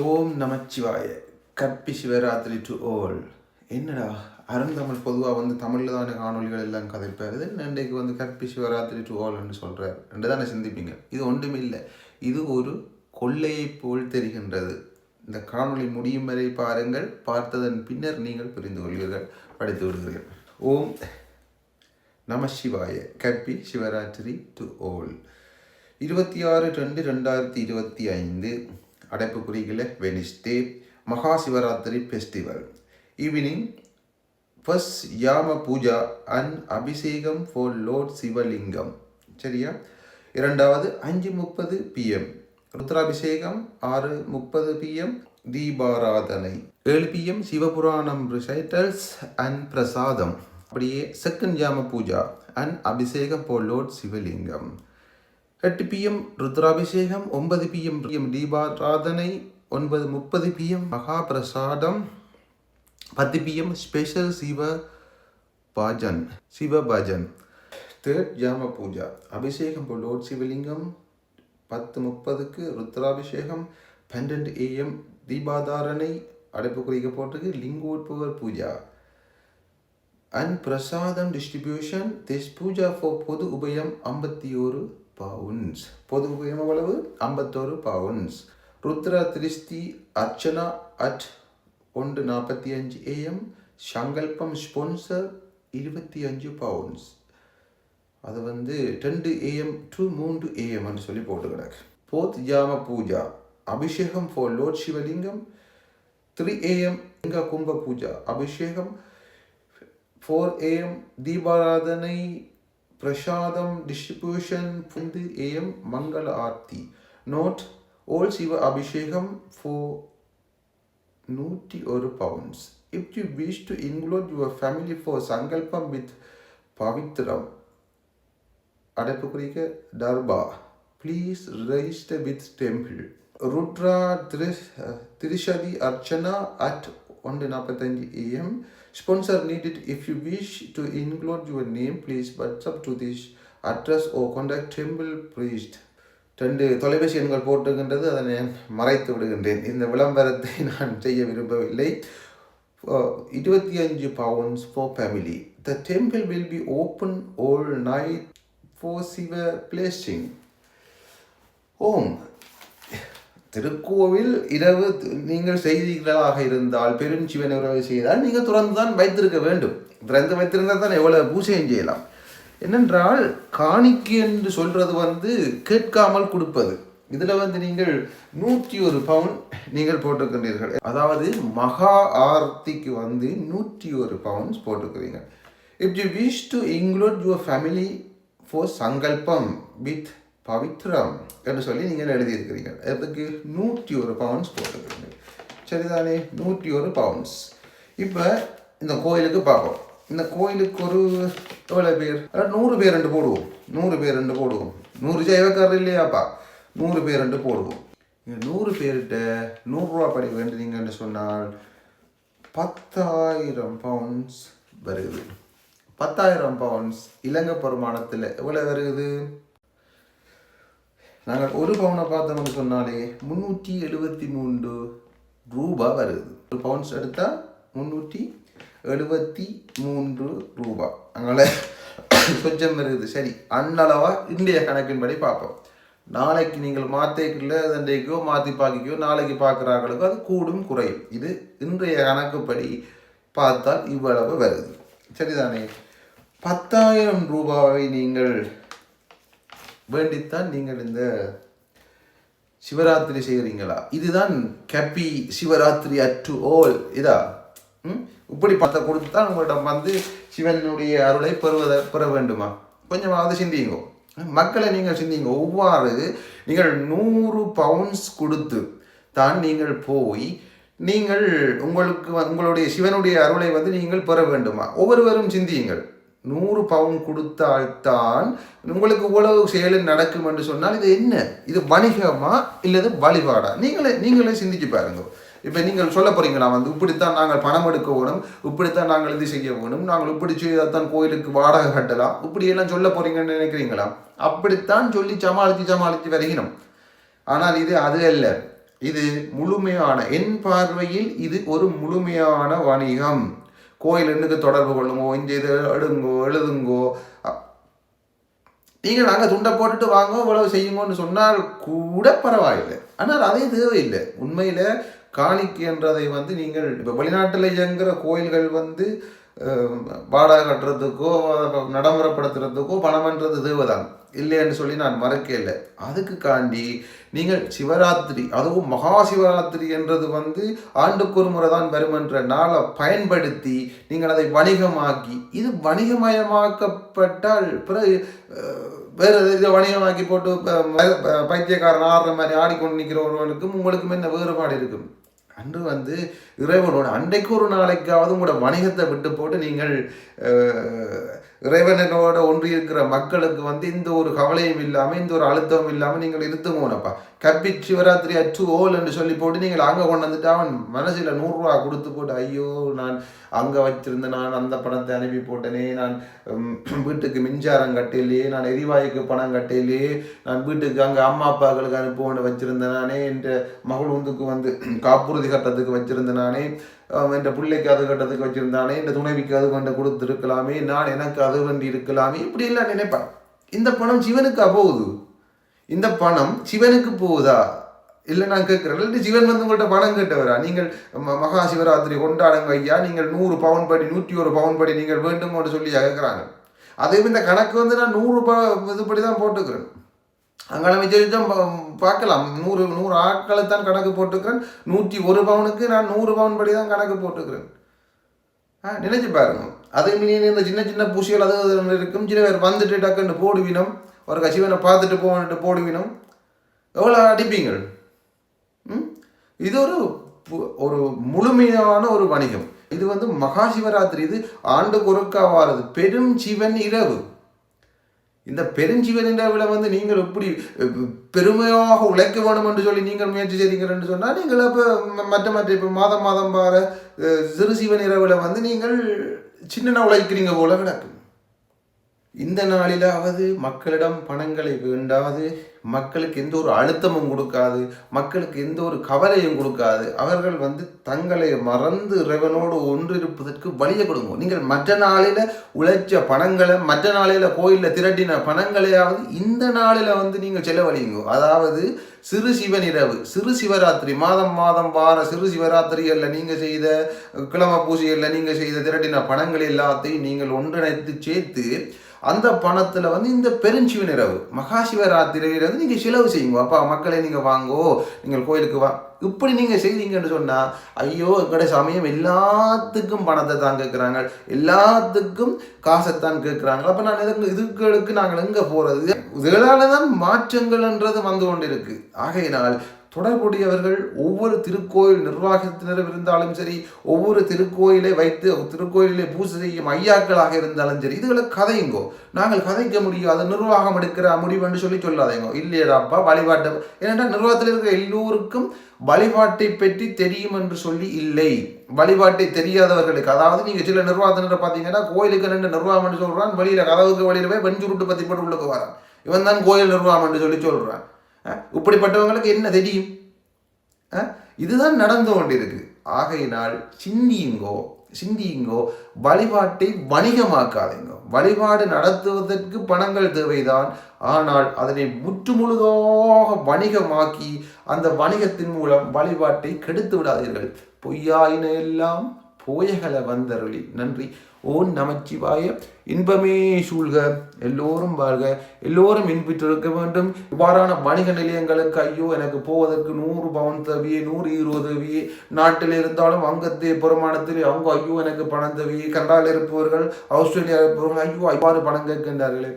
ஓம் நமச்சிவாய. கற்பி Shivaratri to ஓல் என்னடா அருந்தமிழ் பொதுவாக வந்து தமிழில் தானே காணொலிகள் எல்லாம் கதைப்பார் இன்றைக்கு வந்து கற்பி சிவராத்திரி டு ஓல்னு சொல்கிறார் என்று தானே சிந்திப்பீங்க. இது ஒன்றுமே இல்லை. இது ஒரு கொள்ளையை போல் தெரிகின்றது. இந்த காணொளி முடியும் வரை பாருங்கள். பார்த்ததன் பின்னர் நீங்கள் புரிந்து கொள்வீர்கள். படித்து விடுகிறீர்கள் ஓம் நம சிவாய கற்பி சிவராத்திரி டு ஓல் இருபத்தி ஆறு ரெண்டு ரெண்டாயிரத்தி இருபத்தி ஐந்து. அடைப்பு குறிகளை Wednesday Maha Shivaratri festival evening first yama puja and abhishekam for lord Shivalingam சரியா? இரண்டாவது அஞ்சு முப்பது பிஎம் ருத்ராபிஷேகம் ஆறு முப்பது பிஎம் தீபாராதனை. ஏழு பிஎம் சிவபுராணம் ரிசைட்டல்ஸ் அண்ட் பிரசாதம் அப்படியே second jama puja and abhishekam for lord Shivalingam எட்டு பிஎம் ருத்ராபிஷேகம் ஒன்பது பிஎம் பிஎம் தீபாராதனை ஒன்பது முப்பது பிஎம் மகாபிரசாதம் பத்து PM special Shiva bhajan Shiva bhajan third jama puja abhishekam for load சிவலிங்கம் பத்து முப்பதுக்கு ருத்ராபிஷேகம் பன்னெண்டு ஏஎம் தீபாதாரணை அடைப்பு குறிக்க போட்டிருக்கு Lingodbhavar puja. And prasadam distribution this puja for பொது உபயம் ஐம்பத்தி ஒரு பவுன்ஸ் பொது உபயம் எவ்வளவு ஐம்பத்தோரு பவுன்ஸ் ருத்ரா திருஷ்டி அர்ச்சனா அட் ஒன்று நாற்பத்தி அஞ்சு ஏஎம் சங்கல்பம் ஸ்பான்சர் இருபத்தி அஞ்சு பவுன்ஸ் அது வந்து ரெண்டு ஏஎம் டு மூன்று ஏஎம்னு சொல்லி போட்டு கிடக்கு both jama puja. Abhishekam for lord Shivalingam three AM linga kumbha puja. அபிஷேகம் ஃபோர் ஏஎம் தீபாராதனை பிரசாதம் டிஸ்ட்ரிபியூஷன் ஐந்து ஏஎம் மங்கள ஆர்த்தி நோட் ஓல் சிவ அபிஷேகம் ஃபோர் நூற்றி ஒரு pounds if you wish to include your family for sankalpam with pavithram அடைப்பு குறிக்க darbha please register with temple Rudra திரிஷ் Trishati archana at ஒன்று நாற்பத்தஞ்சு AM sponsor needed if you wish to include your name please WhatsApp to this address or contact temple priest ரெண்டு தொலைபேசி எண்கள் போட்டுகின்றது அதை நான் மறைத்து விடுகின்றேன். இந்த விளம்பரத்தை நான் செய்ய விரும்பவில்லை. இருபத்தி அஞ்சு pounds for family the temple will be open all night for Shiva blessing Om திருக்கோவில் இரவு நீங்கள் செய்திகளாக இருந்தால் பெருஞ்சிவன் உறவு செய்தால் நீங்கள் துறந்து தான் வைத்திருக்க வேண்டும். திறந்து வைத்திருந்தால் தான் எவ்வளவு பூஜையும் செய்யலாம். என்னென்றால் காணிக்கு என்று சொல்கிறது வந்து கேட்காமல் கொடுப்பது. இதில் வந்து நீங்கள் நூற்றி ஒரு பவுன் நீங்கள் போட்டிருக்கின்றீர்கள் அதாவது மகா ஆர்த்திக்கு வந்து நூற்றி ஒரு pounds போட்டிருக்கிறீங்க if you wish to include your family for sankalpam with pavithram என்று சொல்லி நீங்கள் எழுதியிருக்கிறீங்க. அதுக்கு நூற்றி ஒரு பவுன்ஸ் போட்டுக்கிறீங்க சரிதானே? நூற்றி ஒரு பவுன்ஸ் இப்போ இந்த கோயிலுக்கு பார்ப்போம். இந்த கோயிலுக்கு ஒரு எவ்வளோ பேர்? அதாவது நூறு பேர் ரெண்டு போடுவோம். நூறு பேர் ரெண்டு போடுவோம். நூறு ஜெயவக்காரர் இல்லையாப்பா? நூறு பேர் ரெண்டு போடுவோம். இங்கே நூறு பேர்கிட்ட நூறுரூவா படி வேண்டுனீங்கன்னு சொன்னால் பத்தாயிரம் பவுன்ஸ் வருது பத்தாயிரம் பவுன்ஸ் இலங்கை பெருமானத்தில் எவ்வளோ வருது நாங்கள் ஒரு பவுனை பார்த்தோம்னு சொன்னாலே முந்நூற்றி எழுபத்தி மூன்று ரூபா வருது. ஒரு பவுன்ஸ் எடுத்தால் முந்நூற்றி எழுபத்தி மூன்று ரூபா. அதனால் கொஞ்சம் வருது சரி அன்னளவா இந்திய கணக்கின்படி பார்ப்போம். நாளைக்கு நீங்கள் மாற்றிக்கல தண்டைக்கோ மாற்றி பார்க்கிக்கோ நாளைக்கு பார்க்குறாங்களுக்கோ அது கூடும் குறையும். இது இன்றைய கணக்குப்படி பார்த்தால் இவ்வளவு வருது. சரிதானே? பத்தாயிரம் ரூபாவை நீங்கள் வேண்டித்தான் நீங்கள் இந்த சிவராத்திரி செய்கிறீங்களா? இதுதான் கப்பி சிவராத்திரி அட் டு ஓல் இதா? ம்? இப்படி பணத்தை கொடுத்து தான் உங்களிடம் வந்து சிவனுடைய அருளை பெறுவதை பெற வேண்டுமா? கொஞ்சமாவது சிந்திங்க. மக்களை நீங்கள் சிந்திங்க. ஒவ்வாறு நீங்கள் நூறு பவுன்ஸ் கொடுத்து தான் நீங்கள் போய் நீங்கள் உங்களுக்கு உங்களுடைய சிவனுடைய அருளை வந்து நீங்கள் பெற வேண்டுமா? ஒவ்வொருவரும் சிந்தியுங்கள். நூறு பவுன் கொடுத்தால்தான் உங்களுக்கு இவ்வளவு செயல் நடக்கும் என்று சொன்னால் இது என்ன? இது வணிகமா இல்லது வழிபாடா? நீங்களே நீங்களே சிந்திச்சு பாருங்க. இப்போ நீங்கள் சொல்ல போகிறீங்களா வந்து இப்படித்தான் நாங்கள் பணம் எடுக்க வேணும் இப்படித்தான் நாங்கள் இது செய்ய வேணும் நாங்கள் இப்படி செய்தால் கோயிலுக்கு வாடகை கட்டலாம் இப்படி எல்லாம் சொல்ல போகிறீங்கன்னு நினைக்கிறீங்களா? அப்படித்தான் சொல்லி சமாளித்து சமாளித்து வருகிறோம். ஆனால் இது அது அல்ல. இது முழுமையான என் பார்வையில் இது ஒரு முழுமையான வணிகம். கோயில் எண்ணுக்கு தொடர்பு கொள்ளுங்கோ இந்த இது எழுதுங்கோ எழுதுங்கோ. நீங்கள் நாங்கள் துண்டை போட்டுட்டு வாங்க இவ்வளவு செய்யுங்கன்னு சொன்னால் கூட பரவாயில்லை. ஆனால் அதே தேவையில்லை. உண்மையில் காணிக்கைன்றதை வந்து நீங்கள் இப்போ வெளிநாட்டில் இயங்குகிற கோயில்கள் வந்து வாடகை கட்டுறதுக்கோ நடைமுறைப்படுத்துறதுக்கோ பணம்ன்றது தேவைதான் இல்லைன்னு சொல்லி நான் மறக்க இல்லை. அதுக்கு காண்டி நீங்கள் சிவராத்திரி அதுவும் மகா சிவராத்திரி என்றது வந்து ஆண்டுக்கு ஒரு முறை தான் வரும் என்ற நாளை பயன்படுத்தி நீங்கள் அதை வணிகமாக்கி இது வணிகமயமாக்கப்பட்டால் பிறகு வேறு இதை வணிகமாக்கி போட்டு பைத்தியக்காரன் ஆடுற மாதிரி ஆடிக்கொண்டு நிற்கிற ஒருவனுக்கும் உங்களுக்கும் என்ன வேறுபாடு இருக்கும்? அன்று வந்து இறைவனோட அன்றைக்கு ஒரு நாளைக்காவது உங்களோட வணிகத்தை விட்டு போட்டு நீங்கள் இறைவனோட ஒன்று இருக்கிற மக்களுக்கு வந்து இந்த ஒரு கவலையும் இல்லாமல் இந்த ஒரு அழுத்தமும் இல்லாமல் நீங்கள் இருத்துங்கோனப்பா. கப்பி சிவராத்திரி அச்சு ஓல் என்று சொல்லி போட்டு நீங்கள் அங்கே கொண்டு வந்துட்டு அவன் மனசில் நூறுரூவா கொடுத்து போட்டு ஐயோ நான் அங்கே வச்சிருந்த நான் அந்த பணத்தை அனுப்பி போட்டேனே நான் வீட்டுக்கு மின்சாரம் கட்டையிலேயே நான் எரிவாயுக்கு பணம் கட்டையிலேயே நான் வீட்டுக்கு அங்கே அம்மா அப்பாக்களுக்கு அனுப்புவோன்னு வச்சுருந்தேன் நானே என்ற மகளுந்துக்கு வந்து காப்புறுதி கட்டத்துக்கு வச்சுருந்தேன் நானே என்ற பிள்ளைக்கு அது கட்டத்துக்கு வச்சிருந்தானே இந்த துணைவிக்கு அது கொண்டு கொடுத்துருக்கலாமே நான் எனக்கு அது வேண்டி இருக்கலாமே இப்படி எல்லாம் நினைப்பேன். இந்த பணம் சிவனுக்கா போகுது? இந்த பணம் சிவனுக்கு போகுதா? இல்லை நான் கேட்குறேன் இல்லாட்டி சிவன் வந்து உங்கள்கிட்ட பணம் கேட்டவரா? நீங்கள் மகா சிவராத்திரி கொண்டாடுங்க ஐயா நீங்கள் நூறு பவுன் படி நூற்றி ஒரு பவுன் படி நீங்கள் வேண்டும்னு சொல்லி கேட்குறாங்க. அதே இந்த கணக்கு வந்து நான் நூறு ப இதுபடி தான் போட்டுக்கிறேன். அங்கே மிச்சம் பார்க்கலாம். நூறு நூறு ஆட்களை தான் கணக்கு போட்டுக்கிறேன் நூற்றி ஒரு பவுனுக்கு நான் நூறு பவுன் படி தான் கணக்கு போட்டுக்கிறேன் ஆ நினைச்சு பாருங்க. அதே மீன் இந்த சின்ன சின்ன பூசிகள் அது இருக்கும். சில பேர் வந்துட்டு டக்குன்னு போடுவினோம். ஒரு கசிவனை பார்த்துட்டு போகணுட்டு போடுவினோம். எவ்வளோ அடிப்பீங்கள்? ம்? இது ஒரு பு- ஒரு முழுமையான ஒரு வணிகம். இது வந்து மகா சிவராத்திரி இது ஆண்டு ஒருக்கா வாரது. பெரும் சிவன் இரவு. இந்த பெருஞ்சிவன் இரவில் வந்து நீங்கள் எப்படி பெருமையாக உழைக்க வேணும் என்று சொல்லி நீங்கள் முயற்சி செய்றீங்கள் என்று சொன்னால் நீங்கள் இப்போ மற்ற மற்ற இப்போ மாதம் மாதம் பார சிறு சிவன் இரவில் வந்து நீங்கள் சின்ன உழைக்கிறீங்க போல கிடக்கும். இந்த நாளிலாவது மக்களிடம் பணங்களை வேண்டாது மக்களுக்கு எந்த ஒரு அழுத்தமும் கொடுக்காது மக்களுக்கு எந்த ஒரு கவலையும் கொடுக்காது. அவர்கள் வந்து தங்களை மறந்து இறைவனோடு ஒன்றிருப்பதற்கு வழியை கொடுங்க. நீங்கள் மற்ற நாளில் உழைச்ச பணங்களை மற்ற நாளில் கோயிலில் திரட்டின பணங்களையாவது இந்த நாளில் வந்து நீங்கள் செலவழியுங்க. அதாவது சிறு சிவன் இரவு சிறு சிவராத்திரி மாதம் மாதம் வார சிறு சிவராத்திரிகளில் நீங்கள் செய்த கிழமை பூஜைகளில் நீங்கள் செய்த திரட்டின பணங்கள் எல்லாத்தையும் நீங்கள் ஒன்றிணைத்து சேர்த்து அந்த பணத்தில் வந்து இந்த பெருஞ்சிவன் இரவு. மகாசிவராத்திரியில் வந்து நீங்கள் செலவு செய்யுங்க. அப்பா மக்களை நீங்கள் வாங்கோ. நீங்கள் கோயிலுக்கு வா. இப்படி நீங்கள் செய்தீங்கன்னு சொன்னால் ஐயோ எங்கட சமயம் எல்லாத்துக்கும் பணத்தை தான் கேட்குறாங்க. எல்லாத்துக்கும் காசைத்தான் கேட்குறாங்க. அப்போ நான் எதற்கு இதுகளுக்கு நாங்கள் எங்கே போகிறது இதனால தான் மாற்றங்கள்ன்றது வந்து கொண்டிருக்கு. ஆகையினால் தொடர்புடையவர்கள் ஒவ்வொரு திருக்கோயில் நிர்வாகத்தினரும் இருந்தாலும் சரி ஒவ்வொரு திருக்கோயிலை வைத்து திருக்கோயிலை பூஜை செய்யும் ஐயாக்களாக இருந்தாலும் சரி இதுகளை கதையுங்கோ நாங்கள் கதைக்க முடியாது நிர்வாகம் எடுக்கிற முடிவுன்னு சொல்லி சொல்லாதேங்கோ. இல்லையடாப்பா வழிபாட்டு ஏனென்றால் நிர்வாகத்தில் இருக்கிற எல்லோருக்கும் வழிபாட்டை பற்றி தெரியும் என்று சொல்லி இல்லை. வழிபாட்டை தெரியாதவர்களுக்கு அதாவது நீங்கள் சில நிர்வாகத்தினரை பார்த்தீங்கன்னா கோயிலுக்கு ரெண்டு நிர்வாகம்னு சொல்கிறான் வெளியில் கதவுக்கு வெளியில் போய் வெஞ்சுருட்டு பற்றி போட்டு உள்ளுக்கு வரான். இவன் தான் கோயில் நிர்வாகம்னு சொல்லி சொல்கிறான் இப்படிப்பட்டவங்களுக்கு என்ன தெரியும்? இதுதான் நடந்து கொண்டிருக்கு. ஆகையினால் சிந்தியுங்கோ சிந்தியுங்கோ வழிபாட்டை வணிகமாக்காதீங்க. வழிபாடு நடத்துவதற்கு பணங்கள் தேவைதான். ஆனால் அதனை முற்றுமுழுதாக வணிகமாக்கி அந்த வணிகத்தின் மூலம் வழிபாட்டை கெடுத்து விடாதீர்கள். பொய்யாயின எல்லாம் போயகல வந்தருளி. நன்றி. ஓம் நமச்சிவாய. இன்பமே சூழ்க. எல்லோரும் வாழ்க. எல்லோரும் இன்பிற்றிருக்க வேண்டும். இவ்வாறான வணிக நிலையங்களுக்கு ஐயோ எனக்கு போவதற்கு நூறு பவுன் தேவையே நூறு ஈரோ தேவையே. நாட்டில் இருந்தாலும் அங்கத்தே புறமானத்தில் அவங்க ஐயோ எனக்கு பணம் தேவையே. கனடாவில் இருப்பவர்கள் ஆஸ்திரேலியா இருப்பவர்கள் ஐயோ ஐவாறு பணம் கேட்கின்றார்களே.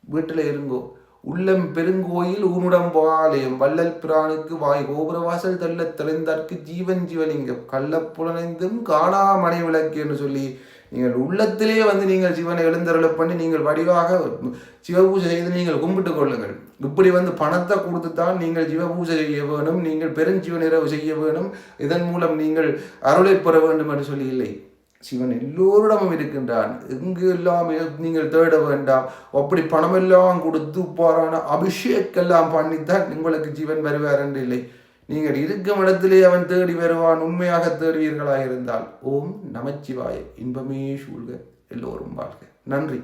வீட்டில் இருங்கோ. உள்ளம் பெருங்கோயில் ஊனுடம் வள்ளல் பிரானுக்கு வாய் கோபுரவாசல் தள்ள தெளிந்தார்க்கு ஜீவன் ஜீவலிங்கம். கள்ளப்புலனைந்தும் காணா மனை விளக்கு என்று சொல்லி நீங்கள் உள்ளத்திலே வந்து நீங்கள் சிவனை எழுந்தருள பண்ணி நீங்கள் வடிவாக சிவபூஜை செய்து நீங்கள் கும்பிட்டு கொள்ளுங்கள். இப்படி வந்து பணத்தை கொடுத்து தான் நீங்கள் சிவபூஜை செய்ய வேணும் நீங்கள் பெருஞ்சீவன் இரவு செய்ய வேணும். இதன் மூலம் நீங்கள் அருளை பெற வேண்டும் என்று சொல்லி இல்லை. சிவன் எல்லோரிடமும் இருக்கின்றான். எங்கு எல்லாம் நீங்கள் தேட வேண்டாம். அப்படி பணமெல்லாம் கொடுத்து போறான அபிஷேக்கெல்லாம் பண்ணித்தான் உங்களுக்கு ஜீவன் வருவார் என்று இல்லை நீங்கள் இருக்கும் இடத்திலே அவன் தேடி வருவான். உண்மையாக தேடுவீர்களாக இருந்தால் ஓம் நமச்சிவாய. இன்பமே சூழ்க. எல்லோரும் வாழ்க. நன்றி.